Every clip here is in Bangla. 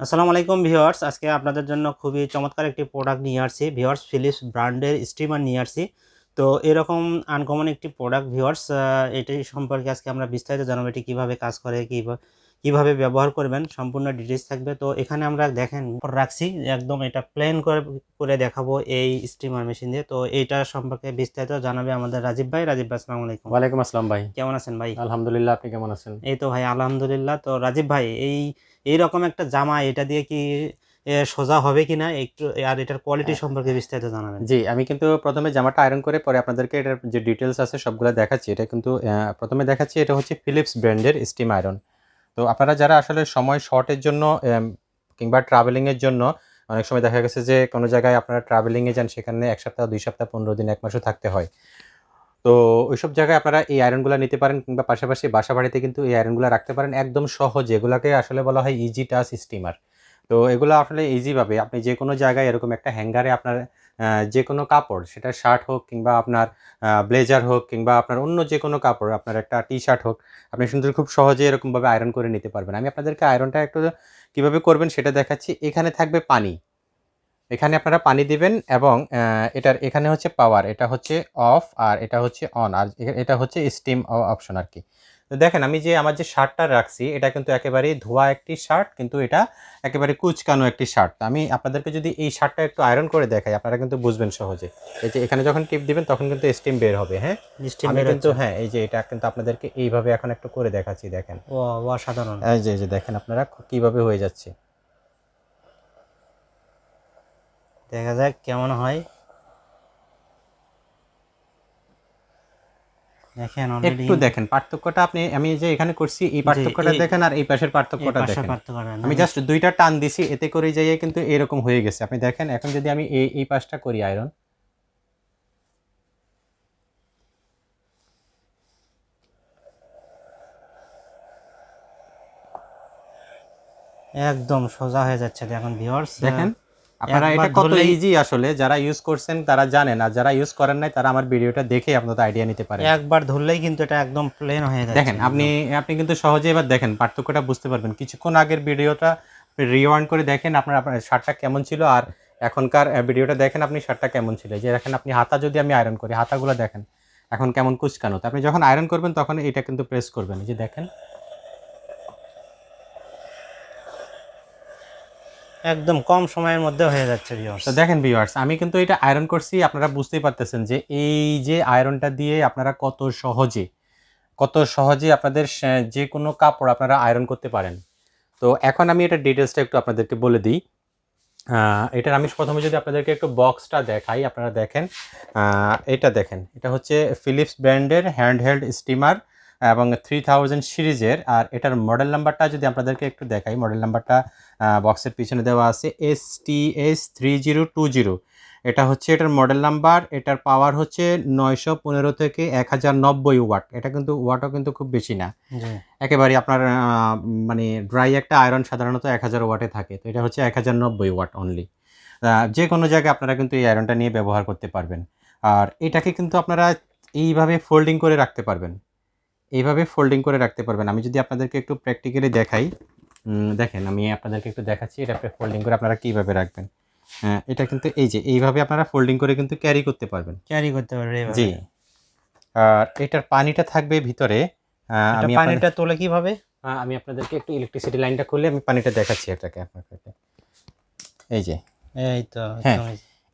আসসালামু আলাইকুম ভিওয়ার্স আজকে আপনাদের জন্য খুবই চমৎকার একটি প্রোডাক্ট নিয়ে আসছি, ভিউয়ার্স ফিলিপস ব্র্যান্ডের স্টিমার নিয়ে আসছি। তো এরকম আনকমন একটি প্রোডাক্ট ভিউয়ার্স এটি সম্পর্কে আজকে আমরা বিস্তারিত জানাব, এটি কীভাবে কাজ করে, কীভাবে কীভাবে ব্যবহার করবেন সম্পূর্ণ ডিটেলস থাকবে। তো এখানে আমরা দেখেন রাখছি একদম এটা প্লেন করে করে দেখাবো এই স্টিমার মেশিন দিয়ে। তো এইটা সম্পর্কে বিস্তারিত জানাবে আমাদের রাজীব ভাই। রাজীব ভাই আসসালামু আলাইকুম। ওয়ালাইকুম আসসালাম ভাই। কেমন আছেন ভাই? আলহামদুলিল্লাহ আপনি কেমন আছেন? এই তো ভাই আলহামদুলিল্লাহ। তো রাজীব ভাই এই এই রকম একটা জামা এটা দিয়ে কি সোজা হবে কিনা? একটু আর এটার কোয়ালিটি সম্পর্কে বিস্তারিত জানাবেন। জি আমি কিন্তু প্রথমে জামাটা আয়রন করে পরে আপনাদেরকে এটার যে ডিটেলস আছে সবগুলো দেখাচ্ছি। এটা কিন্তু প্রথমে দেখাচ্ছি এটা হচ্ছে ফিলিপস ব্র্যান্ডের স্টিম আয়রন তো আপনারা যারা আসলে সময় শর্টের জন্য কিংবা ট্রাভেলিংয়ের জন্য, অনেক সময় দেখা গেছে যে কোনো জায়গায় আপনারা ট্রাভেলিংয়ে যান, সেখানে এক সপ্তাহ, দুই সপ্তাহ, পনেরো দিন, এক মাসও থাকতে হয়। তো ওইসব জায়গায় আপনারা এই আয়রনগুলো নিতে পারেন, কিংবা পাশাপাশি বাসা বাড়িতে কিন্তু এই আয়রনগুলো রাখতে পারেন একদম সহজে। এগুলোকে আসলে বলা হয় ইজি টাচ স্টিমার তো এগুলো আসলে ইজিভাবে আপনি যে কোনো জায়গায় এরকম একটা হ্যাঙ্গারে আপনার যে কোনো কাপড়, সেটা শার্ট হোক কিংবা আপনার ব্লেজার হোক কিংবা আপনার অন্য যে কোনো কাপড়, আপনার একটা টি শার্ট হোক, আপনি সুন্দর খুব সহজে এরকমভাবে আয়রন করে নিতে পারবেন। আমি আপনাদেরকে আয়রনটা একটু কীভাবে করবেন সেটা দেখাচ্ছি। এখানে থাকবে পানি। এখানে আপনারা পানি দিবেন এবং এটার, এখানে হচ্ছে পাওয়ার এটা হচ্ছে অফ আর এটা হচ্ছে অন আর এটা হচ্ছে স্টিম অপশন আর কি। দেখেন আমি যে আমার যে শার্টটা রাখছি এটা কিন্তু একেবারেই ধোয়া একটি শার্ট কিন্তু এটা একেবারে কুচকানো একটি শার্ট। আমি আপনাদেরকে যদি এই শার্টটা একটু আয়রন করে দেখাই আপনারা কিন্তু বুঝবেন সহজে। এই যে এখানে যখন টিপ দিবেন তখন কিন্তু স্টিম বের হবে হ্যাঁ? স্টিম আমি কিন্তু হ্যাঁ এই যে এটা কিন্তু আপনাদেরকে এইভাবে এখন একটু করে দেখাচ্ছি দেখেন। যে এই যে দেখেন আপনারা কীভাবে হয়ে যাচ্ছে। দেখা যাক কেমন হয়। দেখেন একটু দেখেন পার্থক্যটা আপনি আমি যে এখানে করছি এই পার্থক্যটা দেখেন আর এই পাশের পার্থক্যটা দেখেন। আমি জাস্ট দুইটা টান দিছি এতে করে যাইয়ে কিন্তু এরকম হয়ে গেছে। আপনি দেখেন এখন যদি আমি এই এই পাশটা করি আয়রন একদম সোজা হয়ে যাচ্ছে দেখুন ভিউয়ার্স দেখেন? আপনারা এটা কত ইজি আসলে যারা ইউজ করছেন তারা জানেন আর যারা ইউজ করেন নাই তারা আমার ভিডিওটা দেখে আপনাদের আইডিয়া নিতে পারেন। একবার ধরলেই কিন্তু এটা একদম প্লেন হয়ে যাচ্ছে। দেখেন আপনি আপনি কিন্তু সহজে এবার দেখেন পার্থক্যটা বুঝতে পারবেন। কিছুক্ষণ আগের ভিডিওটা রিওয়ার্ড করে দেখেন আপনার আপনার শার্টটা কেমন ছিল আর এখনকার ভিডিওটা দেখেন আপনি শার্টটা কেমন ছিল। যে দেখেন আপনি হাতা যদি আমি আয়রন করি হাতাগুলো দেখেন এখন কেমন কুচকানো। তো আপনি যখন আয়রন করবেন তখন এটা কিন্তু প্রেস করবেন। এই যে দেখেন একদম কম সময়ের মধ্যে হয়ে যাচ্ছে ভিউয়ার্স তো দেখেন ভিউয়ার্স আমি কিন্তু এটা আয়রন করছি, আপনারা বুঝতেই পারতেছেন যে এই যে আয়রনটা দিয়ে আপনারা কত সহজে কত সহজে আপনাদের যে কোনো কাপড় আপনারা আয়রন করতে পারেন। তো এখন আমি এটা ডিটেলসটা একটু আপনাদেরকে বলে দিই। এটার আমি প্রথমে যদি আপনাদেরকে একটু বক্সটা দেখাই, আপনারা দেখেন এটা দেখেন, এটা হচ্ছে ফিলিপস ব্র্যান্ডের হ্যান্ড হেল্ড স্টিমার এবং থ্রি থাউজেন্ড সিরিজের আর এটার মডেল নাম্বারটা যদি আপনাদেরকে একটু দেখাই মডেল নাম্বারটা বক্সের পিছনে দেওয়া আছে S T S three zero two zero এটা হচ্ছে এটার মডেল নাম্বার এটার পাওয়ার হচ্ছে নয়শো পনেরো থেকে এক হাজার নব্বই ওয়াট এটা কিন্তু ওয়াটও কিন্তু খুব বেশি না। একেবারে আপনার মানে ড্রাই একটা আয়রন সাধারণত এক হাজার ওয়াটে থাকে। তো এটা হচ্ছে এক হাজার নব্বই ওয়াট অনলি যে কোনো জায়গায় আপনারা কিন্তু এই আয়রনটা নিয়ে ব্যবহার করতে পারবেন। আর এটাকে কিন্তু আপনারা এইভাবে ফোল্ডিং করে রাখতে পারবেন। এইভাবে ফোল্ডিং করে রাখতে পারবেন। আমি যদি আপনাদেরকে একটু প্র্যাকটিক্যালি দেখাই দেখেন আমি আপনাদেরকে একটু দেখাচ্ছি এটা ফোল্ডিং করে আপনারা কীভাবে রাখবেন। হ্যাঁ, এটা কিন্তু এই যে এইভাবে আপনারা ফোল্ডিং করে কিন্তু ক্যারি করতে পারবেন। ক্যারি করতে পারবে এভাবে। জি। আর এটার পানিটা থাকবে ভিতরে আমি পানিটা তোলে কীভাবে? আমি আপনাদেরকে একটু ইলেকট্রিসিটি লাইনটা খুলে আমি পানিটা দেখাচ্ছি এটাকে আপনাকে। এই যে। এই তো হ্যাঁ।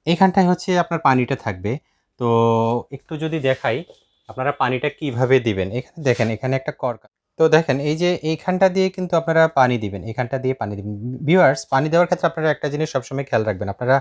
এইখানটায় হচ্ছে আপনার পানিটা থাকবে। তো একটু যদি দেখাই আপনারা পানিটা কীভাবে দিবেন? এখানে দেখেন এখানে একটা কর তো দেখেন এই যে এইখানটা দিয়ে কিন্তু আপনারা পানি দিবেন এখানটা দিয়ে পানি দিবেন। ভিউয়ার্স পানি দেওয়ার ক্ষেত্রে আপনারা একটা জিনিস সবসময় খেয়াল রাখবেন। আপনারা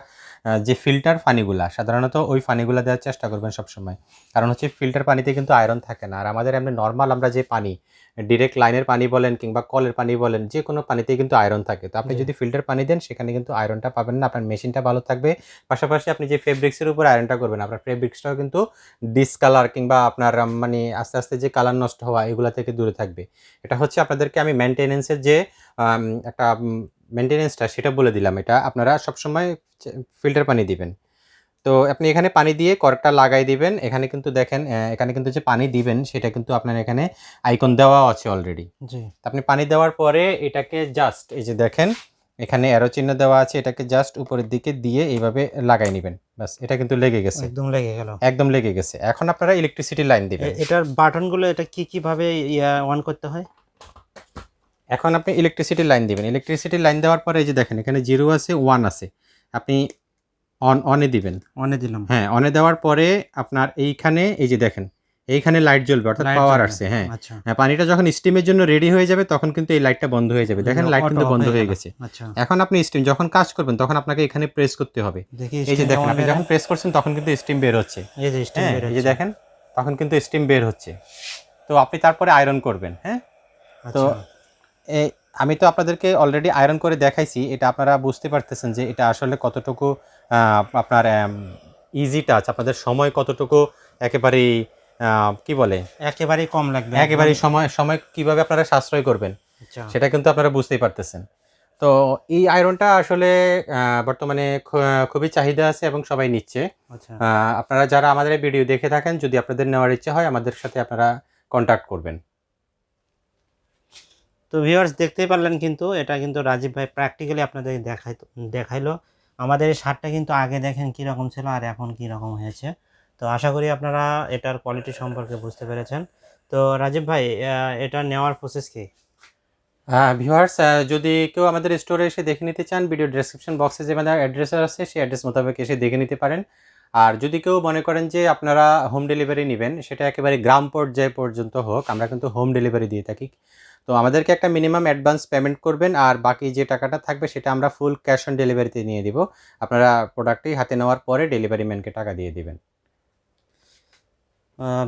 যে ফিল্টার পানিগুলা সাধারণত ওই পানিগুলা দেওয়ার চেষ্টা করবেন সবসময়। কারণ হচ্ছে ফিল্টার পানিতে কিন্তু আয়রন থাকে না। আর আমাদের এমনি নর্মাল আমরা যে পানি ডিরেক্ট লাইনের পানি বলেন কিংবা কলের পানি বলেন যে কোনো পানিতেই কিন্তু আয়রন থাকে। তো আপনি যদি ফিল্টার পানি দেন সেখানে কিন্তু আয়রনটা পাবেন না। আপনার মেশিনটা ভালো থাকবে। পাশাপাশি আপনি যে ফেব্রিক্সের উপর আয়রনটা করবেন আপনার ফেব্রিক্সটাও কিন্তু ডিসকালার কিংবা আপনার মানে আস্তে আস্তে যে কালার নষ্ট হওয়া এগুলা থেকে দূরে থাকবে। এটা হচ্ছে আপনাদেরকে আমি মেনটেনেন্সের যে একটা মেনটেনেন্সটা সেটা বলে দিলাম। এটা আপনারা সবসময় ফিল্টার পানি দিবেন। তো আপনি এখানে পানি দিয়ে কর্কটা লাগাই দিবেন। এখানে কিন্তু দেখেন এখানে কিন্তু যে পানি দিবেন সেটা কিন্তু আপনার এখানে আইকন দেওয়া আছে অলরেডি জি। আপনি পানি দেওয়ার পরে এটাকে জাস্ট এই যে দেখেন এখানে অ্যারো চিহ্ন দেওয়া আছে এটাকে জাস্ট উপরের দিকে দিয়ে এইভাবে লাগাই নেবেন। ব্যাস এটা কিন্তু লেগে গেছে। একদম লেগে গেল। একদম লেগে গেছে। এখন আপনারা ইলেকট্রিসিটি লাইন দিবেন। এটার বাটনগুলো এটা কি কীভাবে অন করতে হয়? এখন আপনি ইলেকট্রিসিটি লাইন দিবেন। ইলেকট্রিসিটি লাইন দেওয়ার পরে এই যে দেখেন এখানে জিরো আছে ওয়ান আছে। আপনি অন অনে দিবেন। অনে দিলাম। হ্যাঁ অনে দেওয়ার পরে আপনার এইখানে এই যে দেখেন এইখানে লাইট জ্বলবে অর্থাৎ পাওয়ার আসছে হ্যাঁ। আচ্ছা। হ্যাঁ, পানিটা যখন স্টিমের জন্য রেডি হয়ে যাবে তখন কিন্তু এই লাইটটা বন্ধ হয়ে যাবে। দেখেন লাইট কিন্তু বন্ধ হয়ে গেছে। আচ্ছা। এখন আপনি স্টিম যখন কাজ করবেন তখন আপনাকে এখানে প্রেস করতে হবে। এই যে দেখেন আপনি যখন প্রেস করছেন তখন কিন্তু স্টিম বের হচ্ছে। এই যে হ্যাঁ দেখেন তখন কিন্তু স্টিম বের হচ্ছে। তো আপনি তারপরে আয়রন করবেন হ্যাঁ? তো আচ্ছা। এই আমি তো আপনাদেরকে অলরেডি আয়রন করে দেখাইছি। এটা আপনারা বুঝতে পারতেছেন যে এটা আসলে কতটুকু আহ, আপনার ইজি টাচ আপনাদের সময় কতটুকু একেবারেই কি বলে? একেবারেই কম লাগবে একেবারেই সময় সময় কীভাবে আপনারা সাশ্রয় করবেন আচ্ছা। সেটা কিন্তু আপনারা বুঝতেই পারতেছেন। তো এই আয়রনটা আসলে বর্তমানে খুবই চাহিদা আছে এবং সবাই নিচ্ছে। আচ্ছা। আপনারা যারা আমাদের ভিডিও দেখে থাকেন যদি আপনাদের নেওয়ার ইচ্ছে হয় আমাদের সাথে আপনারা কন্ট্যাক্ট করবেন। তো ভিউয়ার্স দেখতেই পারলেন কিন্তু এটা কিন্তু রাজীব ভাই প্র্যাকটিক্যালি আপনাদের দেখাই দেখাইলো। আমাদের এই শার্টটা কিন্তু আগে দেখেন কীরকম ছিল আর এখন কি রকম হয়েছে। তো আশা করি আপনারা এটার কোয়ালিটি সম্পর্কে বুঝতে পেরেছেন। তো রাজীব ভাই এটা নেওয়ার প্রসেস কি? ভিউয়ার্স যদি কেউ আমাদের স্টোরে এসে দেখে নিতে চান ভিডিও ডেসক্রিপশন বক্সে যে আমাদের অ্যাড্রেস আছে, সেই অ্যাড্রেস মোতাবেক এসে দেখে নিতে পারেন। আর যদি কেউ মনে করেন যে আপনারা হোম ডেলিভারি নেবেন, সেটা একেবারে গ্রাম পর্যায়ে পর্যন্ত হোক, আমরা কিন্তু হোম ডেলিভারি দিয়ে থাকি। তো আমাদেরকে একটা মিনিমাম অ্যাডভান্স পেমেন্ট করবেন, আর বাকি যে টাকাটা থাকবে, সেটা আমরা ফুল ক্যাশ অন ডেলিভারিতে নিয়ে দিব। আপনারা প্রোডাক্টটি হাতে নেওয়ার পরে ডেলিভারি ম্যানকে টাকা দিয়ে দিবেন।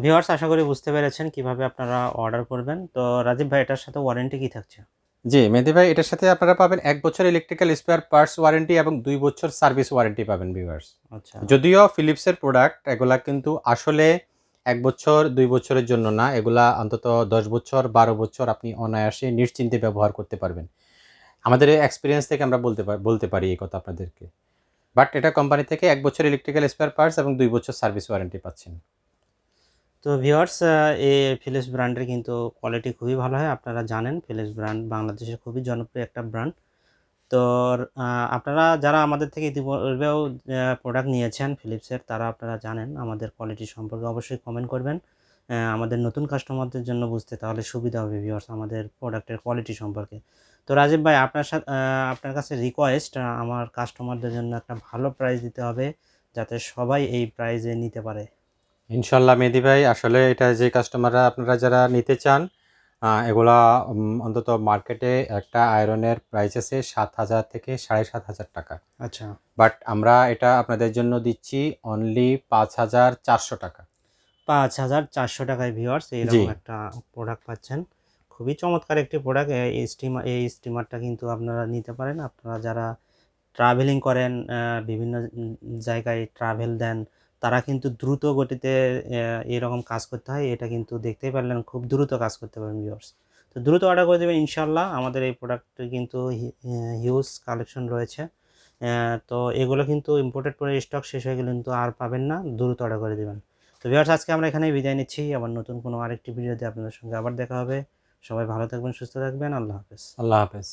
ভিউয়ার্স আশা করি বুঝতে পেরেছেন কীভাবে আপনারা অর্ডার করবেন। তো রাজীব ভাই এটার সাথে ওয়ারেন্টি কি থাকছে? জি মেহেদি ভাই এটার সাথে আপনারা পাবেন এক বছর ইলেকট্রিক্যাল স্পেয়ার পার্টস ওয়ারেন্টি এবং দুই বছর সার্ভিস ওয়ারেন্টি পাবেন ভিউয়ার্স আচ্ছা। যদিও ফিলিপসের প্রোডাক্ট এগুলা কিন্তু আসলে এক বছর দুই বছরের জন্য না এগুলা অন্তত দশ বছর বারো বছর আপনি অনায়াসে নিশ্চিন্তে ব্যবহার করতে পারবেন। আমাদের এক্সপিরিয়েন্স থেকে আমরা বলতে বলতে পারি এই কথা আপনাদেরকে। বাট এটা কোম্পানি থেকে এক বছর ইলেকট্রিক্যাল স্পেয়ার পার্টস এবং দুই বছর সার্ভিস ওয়ারেন্টি পাচ্ছেন। তো ভিওয়ার্স এ ফিলিপস ব্র্যান্ডের কিন্তু কোয়ালিটি খুবই ভালো হয়। আপনারা জানেন ফিলিপস ব্র্যান্ড বাংলাদেশের খুবই জনপ্রিয় একটা ব্র্যান্ড তো আপনারা যারা আমাদের থেকে ইতিপূর্বেও প্রোডাক্ট নিয়েছেন ফিলিপসের তারা আপনারা জানেন, আমাদের কোয়ালিটি সম্পর্কে অবশ্যই কমেন্ট করবেন। আমাদের নতুন কাস্টমারদের জন্য বুঝতে তাহলে সুবিধা হবে ভিউয়ার্স আমাদের প্রোডাক্টের কোয়ালিটি সম্পর্কে। তো রাজীব ভাই, আপনার সাথে আপনার কাছে রিকোয়েস্ট আমার কাস্টমারদের জন্য একটা ভালো প্রাইস দিতে হবে, যাতে সবাই এই প্রাইজে নিতে পারে। ইনশাল্লাহ মেহেদি ভাই আসলে এটা যে কাস্টমাররা আপনারা যারা নিতে চান এগুলা অন্তত মার্কেটে একটা আয়রনের প্রাইস আছে সাত হাজার থেকে সাড়ে সাত হাজার টাকা। আচ্ছা। বাট আমরা এটা আপনাদের জন্য দিচ্ছি অনলি পাঁচ হাজার চারশো টাকা। পাঁচ হাজার চারশো টাকায় ভিউয়ার্স জি। এইরকম একটা প্রোডাক্ট পাচ্ছেন। খুবই চমৎকার একটি প্রোডাক্ট এই স্টিমার এই স্টিমারটা কিন্তু আপনারা নিতে পারেন। আপনারা যারা ট্রাভেলিং করেন বিভিন্ন জায়গায় ট্রাভেল দেন তারা কিন্তু দ্রুত গতিতে এরকম কাজ করতে হয়। এটা কিন্তু দেখতেই পারলেন, খুব দ্রুত কাজ করতে পারেন ভিউয়ার্স তো দ্রুত অর্ডার করে দেবেন ইনশাল্লাহ আমাদের এই প্রোডাক্টে কিন্তু হিউজ কালেকশন রয়েছে। তো এগুলো কিন্তু ইম্পোর্টেড পরে স্টক শেষ হয়ে গেলে কিন্তু আর পাবেন না। দ্রুত অর্ডার করে দেবেন। তো ভিউয়ার্স আজকে আমরা এখানেই বিদায় নিচ্ছি। আবার নতুন কোনো আরেকটি ভিডিওতে আপনাদের সঙ্গে আবার দেখা হবে। সবাই ভালো থাকবেন, সুস্থ থাকবেন। আল্লাহ হাফেজ। আল্লাহ হাফেজ।